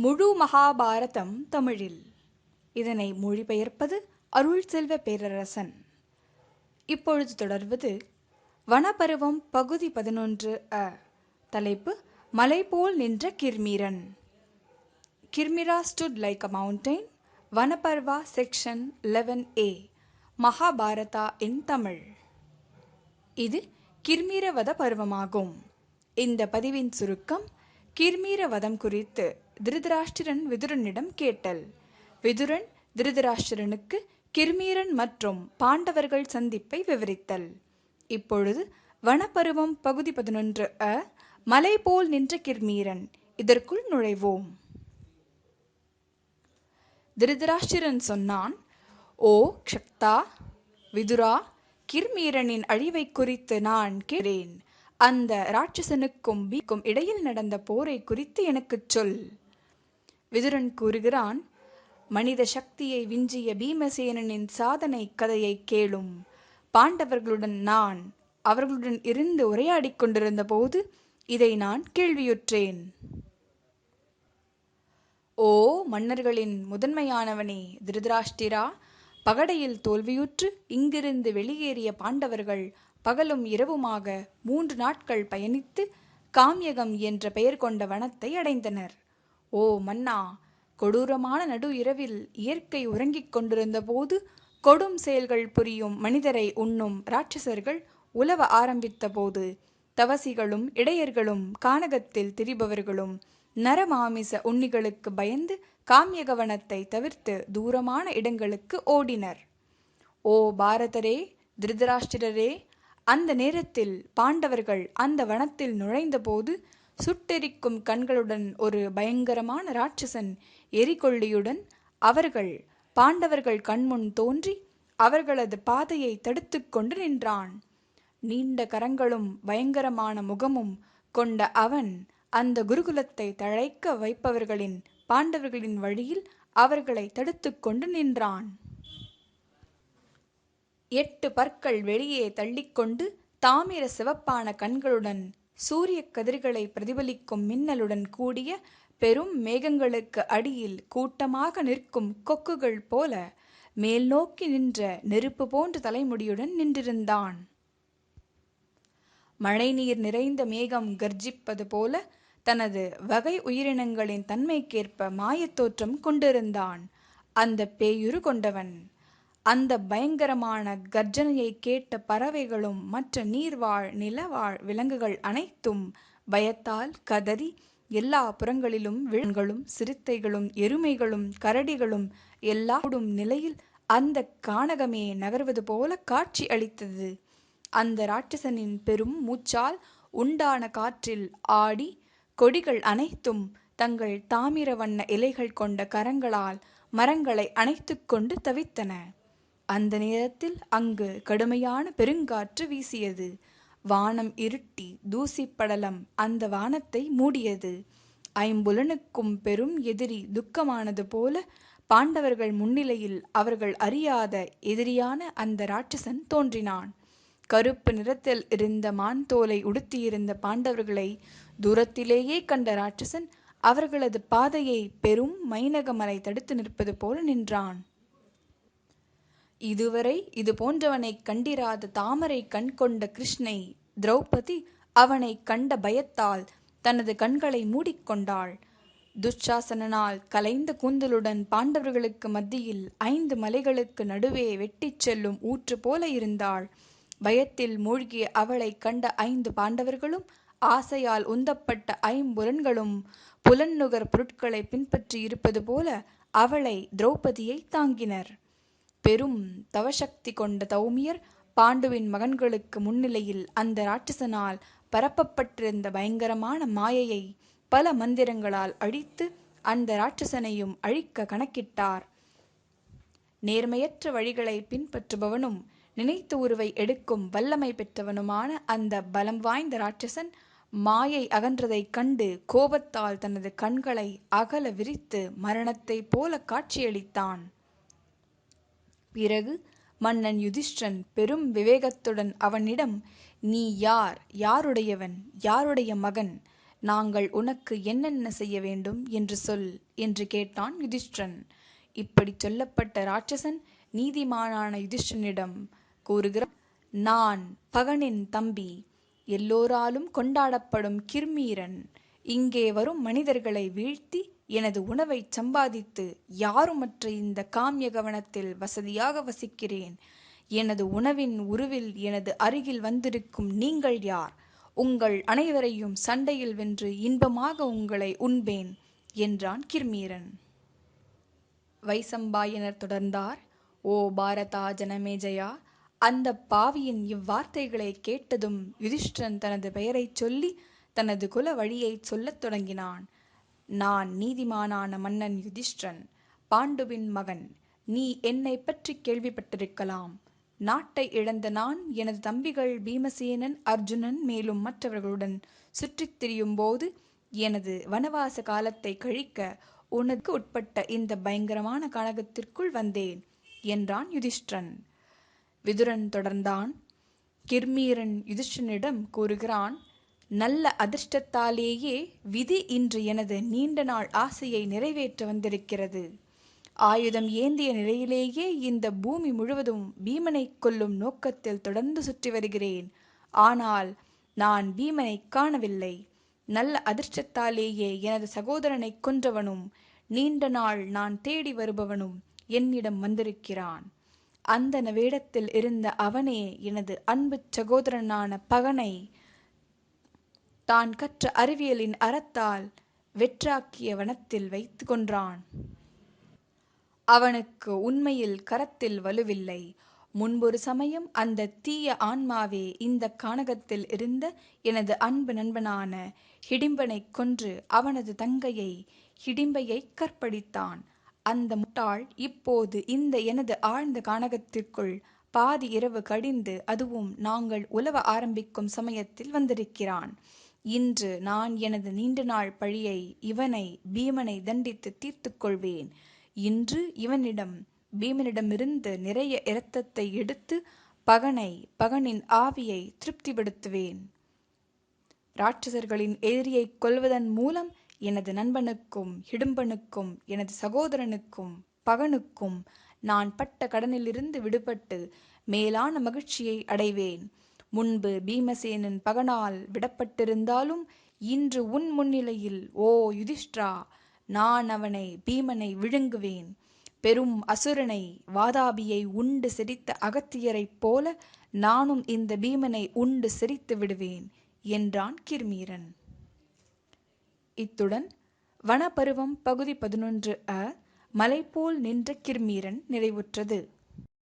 முழு மகாபாரதம் தமிழில். இதனை மொழிபெயர்ப்பது அருள் செல்வ பேரரசன். இப்பொழுது தொடர்வது வனப்பருவம் பகுதி பதினொன்று அ. தலைப்பு மலை போல் நின்ற கிர்மீரன். Kirmira stood like a mountain Vanaparva section eleven A Mahabharata in Tamil. இது கிர்மீரவத பருவமாகும். இந்த பதிவின் சுருக்கம் கிர்மீரவதம் குறித்து திருதராஷ்டிரன் விதுரனிடம் கேட்டல். விதுரன் திருதராஷ்டிரனுக்கு கிர்மீரன் மற்றும் பாண்டவர்கள் சந்திப்பை விவரித்தல். இப்பொழுது வனப்பருவம் பகுதி பதினொன்று அ மலை போல் நின்ற கிர்மீரன். இதற்குள் நுழைவோம். திருதராஷ்டிரன் சொன்னான் ஓ க்ஷக்தா விதுரா கிர்மீரனின் அழிவை குறித்து நான் கேட்டேன். அந்த ராட்சசனுக்கும் பீக்கும் இடையில் நடந்த போரை குறித்து எனக்குச் சொல். விதுரன் கூறுகிறான் மனித சக்தியை விஞ்சிய பீமசேனனின் சாதனை கதையை கேளும். பாண்டவர்களுடன் நான் அவர்களுடன் இருந்து உரையாடிக் கொண்டிருந்த போது இதை நான் கேள்வியுற்றேன். ஓ மன்னர்களின் முதன்மையானவனே திருதராஷ்டிரா! பகடையில் தோல்வியுற்று இங்கிருந்து வெளியேறிய பாண்டவர்கள் பகலும் இரவுமாக மூன்று நாட்கள் பயணித்து காம்யகம் என்ற பெயர் கொண்ட வனத்தை அடைந்தனர். ஓ மன்னா கொடூரமான நடு இரவில் இயற்கை உறங்கிக் கொண்டிருந்த போது கொடும் செயல்கள் புரியும் மனிதரை உண்ணும் ராட்சசர்கள் உலவ ஆரம்பித்த போது தவசிகளும் இடையர்களும் கானகத்தில் திரிபவர்களும் நரமாமிச உண்ணிகளுக்கு பயந்து காமியகவனத்தை தவிர்த்து தூரமான இடங்களுக்கு ஓடினர். ஓ பாரதரே திருதராஷ்டிரரே அந்த நேரத்தில் பாண்டவர்கள் அந்த வனத்தில் நுழைந்தபோது சுட்டெரிக்கும் கண்களுடன் ஒரு பயங்கரமான ராட்சசன் எரிகொள்ளியுடன் அவர்கள் பாண்டவர்கள் கண்முன் தோன்றி அவர்களது பாதையை தடுத்து கொண்டு நின்றான். நீண்ட கரங்களும் பயங்கரமான முகமும் கொண்ட அவன் அந்த குருகுலத்தை தழைக்க வைப்பவர்களின் பாண்டவர்களின் வழியில் அவர்களை தடுத்து கொண்டு நின்றான். எட்டு பற்கள் வெளியே தள்ளிக்கொண்டு தாமிர சிவப்பான கண்களுடன் சூரிய கதிர்களை பிரதிபலிக்கும் மின்னலுடன் கூடிய பெரும் மேகங்களுக்கு அடியில் கூட்டமாக நிற்கும் கொக்குகள் போல மேல் நோக்கி நின்ற நெருப்பு போன்ற தலைமுடியுடன் நின்றிருந்தான். மழைநீர் நிறைந்த மேகம் கர்ஜிப்பது போல தனது வகை உயிரினங்களின் தன்மைக்கேற்ப மாயத்தோற்றம் கொண்டிருந்தான். அந்த பேயுரு கொண்டவன். அந்த பயங்கரமான கர்ஜனையை கேட்ட பறவைகளும் மற்ற நீர்வாழ் நிலவாழ் விலங்குகள் அனைத்தும் பயத்தால் கதறி எல்லா புறங்களிலும் விலங்குகளும் சிறுத்தைகளும் எருமைகளும் கரடிகளும் எல்லா நிலையில் அந்த கானகமே நகர்வது போல காட்சி அளித்தது. அந்த ராட்சசனின் பெரும் மூச்சால் உண்டான காற்றில் ஆடி கொடிகள் அனைத்தும் தங்கள் தாமிர வண்ண இலைகள் கொண்ட கரங்களால் மரங்களை அணைத்துக்கொண்டு தவித்தன. அந்த நேரத்தில் அங்கு கடுமையான பெருங்காற்று வீசியது. வானம் இருட்டி தூசிப்படலம் அந்த வானத்தை மூடியது. ஐம்புலனுக்கும் பெரும் எதிரி துக்கமானது போல பாண்டவர்கள் முன்னிலையில் அவர்கள் அறியாத எதிரியான அந்த ராட்சசன் தோன்றினான். கருப்பு நிறத்தில் இருந்த மான் தோலை உடுத்தியிருந்த பாண்டவர்களை தூரத்திலேயே கண்ட ராட்சசன் அவர்களது பாதையை பெரும் மைனகமலை தடுத்து நிற்பது போல நின்றான். இதுவரை இது போன்றவனை கண்டிராத தாமரை கண் கொண்ட கிருஷ்ணை திரௌபதி அவனை கண்ட பயத்தால் தனது கண்களை மூடிக்கொண்டாள் துச்சாசனனால் கலைந்த கூந்தலுடன் பாண்டவர்களுக்கு மத்தியில் ஐந்து மலைகளுக்கு நடுவே வெட்டிச் செல்லும் ஊற்று போல இருந்தாள். பயத்தில் மூழ்கிய அவளை கண்ட ஐந்து பாண்டவர்களும் ஆசையால் உந்தப்பட்ட ஐம்புலன்களும் புலன்நுகர் பொருட்களை பின்பற்றி இருப்பது போல அவளை திரௌபதியை தாங்கினர். பெரும் தவசக்தி கொண்ட தௌமியர் பாண்டுவின் மகன்களுக்கு முன்னிலையில் அந்த ராட்சசனால் பரப்பப்பட்டிருந்த பயங்கரமான மாயையை பல மந்திரங்களால் அழித்து அந்த ராட்சசனையும் அழிக்க கணக்கிட்டார். நேர்மையற்ற வழிகளை பின்பற்றுபவனும் நினைத்த உருவை எடுக்கும் வல்லமை பெற்றவனுமான அந்த பலம் வாய்ந்த ராட்சசன் மாயை அகன்றதைக் கண்டு கோபத்தால் தனது கண்களை அகல விரித்து மரணத்தைப் போல காட்சியளித்தான். பிறகு மன்னன் யுதிஷ்டன் பெரும் விவேகத்துடன் அவனிடம் நீ யார்? யாருடையவன்? யாருடைய மகன்? நாங்கள் உனக்கு என்னென்ன செய்ய வேண்டும்? என்று சொல் என்று கேட்டான் யுதிஷ்டிரன். இப்படி சொல்லப்பட்ட ராட்சசன் நீதிமானான யுதிஷ்டனிடம் கூறுகிறான் நான் பகனின் தம்பி. எல்லோராலும் கொண்டாடப்படும் கிர்மீரன். இங்கே வரும் மனிதர்களை வீழ்த்தி எனது உணவை சம்பாதித்து யாருமற்ற இந்த காமிய கவனத்தில் வசதியாக வசிக்கிறேன்? எனது உணவின் உருவில் எனது அருகில் வந்திருக்கும் நீங்கள் யார்? உங்கள் அனைவரையும் சண்டையில் வென்று இன்பமாக உங்களை உண்பேன் என்றான் கிர்மீரன். வைசம்பாயனர் தொடர்ந்தார். ஓ பாரதா ஜனமேஜயா அந்த பாவியின் இவ்வார்த்தைகளை கேட்டதும் யுதிஷ்டிரன் தனது பெயரைச் சொல்லி தனது குல வழியைச் சொல்லத் தொடங்கினான். நான் நீதிமானான மன்னன் யுதிஷ்டிரன் பாண்டுவின் மகன் நீ என்னை பற்றி கேள்விப்பட்டிருக்கலாம். நாட்டை இழந்த நான் எனது தம்பிகள் பீமசேனன் அர்ஜுனன் மேலும் மற்றவர்களுடன் சுற்றித் திரியும் போது எனது வனவாச காலத்தை கழிக்க உனக்கு உட்பட்ட இந்த பயங்கரமான கழகத்திற்குள் வந்தேன் என்றான் யுதிஷ்டிரன். விதுரன் தொடர்ந்தான். கிர்மீரன் யுதிஷ்டனிடம் கூறுகிறான் நல்ல அதிர்ஷ்டத்தாலேயே விதி இன்று எனது நீண்ட நாள் ஆசையை நிறைவேற்ற வந்திருக்கிறது. ஆயுதம் ஏந்திய நிலையிலேயே இந்த பூமி முழுவதும் பீமனை கொல்லும் நோக்கத்தில் தொடர்ந்து சுற்றி வருகிறேன். ஆனால் நான் பீமனை காணவில்லை. நல்ல அதிர்ஷ்டத்தாலேயே எனது சகோதரனை கொன்றவனும் நீண்ட நாள் நான் தேடி வருபவனும் என்னிடம் வந்திருக்கிறான். அந்த வேடத்தில் இருந்த அவனே எனது அன்பு சகோதரனான பகனை தான் கற்ற அறிவியலின் அறத்தால் வெற்றாக்கிய வனத்தில் வைத்து கொன்றான். அவனுக்கு உண்மையில் கரத்தில் வலுவில்லை. முன்பொரு சமயம் அந்த தீய ஆன்மாவே இந்த கானகத்தில் இருந்த எனது அன்பு நண்பனான ஹிடிம்பனை கொன்று அவனது தங்கையை ஹிடிம்பையை கற்பழித்தான். அந்த முட்டாள் இப்போது இந்த எனது ஆழ்ந்த கானகத்திற்குள் பாதி இரவு கடிந்து அதுவும் நாங்கள் உலவ ஆரம்பிக்கும் சமயத்தில் வந்திருக்கிறான். இன்று நான் எனது நீண்ட நாள் பழியை இவனை பீமனை தண்டித்து தீர்த்து கொள்வேன் இன்று இவனிடம் பீமனிடமிருந்து நிறைய இரத்தத்தை எடுத்து பகனை பகனின் ஆவியை திருப்திப்படுத்துவேன். ராட்சசர்களின் எதிரியை கொல்வதன் மூலம் எனது நண்பனுக்கும் இடும்பனுக்கும் எனது சகோதரனுக்கும் பகனுக்கும் நான் பட்ட கடனிலிருந்து விடுபட்டு மேலான மகிழ்ச்சியை அடைவேன். முன்பு பீமசேனன் பகனால் விடப்பட்டிருந்தாலும் இன்று உன் முன்னிலையில் ஓ யுதிஷ்டிரா நான் அவனை பீமனை விழுங்குவேன். பெரும் அசுரனை வாதாபியை உண்டு சிரித்த அகத்தியரைப் போல நானும் இந்த பீமனை உண்டு சிரித்து விடுவேன் என்றான் கிர்மீரன். இத்துடன் வனப்பருவம் பகுதி பதினொன்று அ மலைபோல் நின்ற கிர்மீரன் நிறைவுற்றது.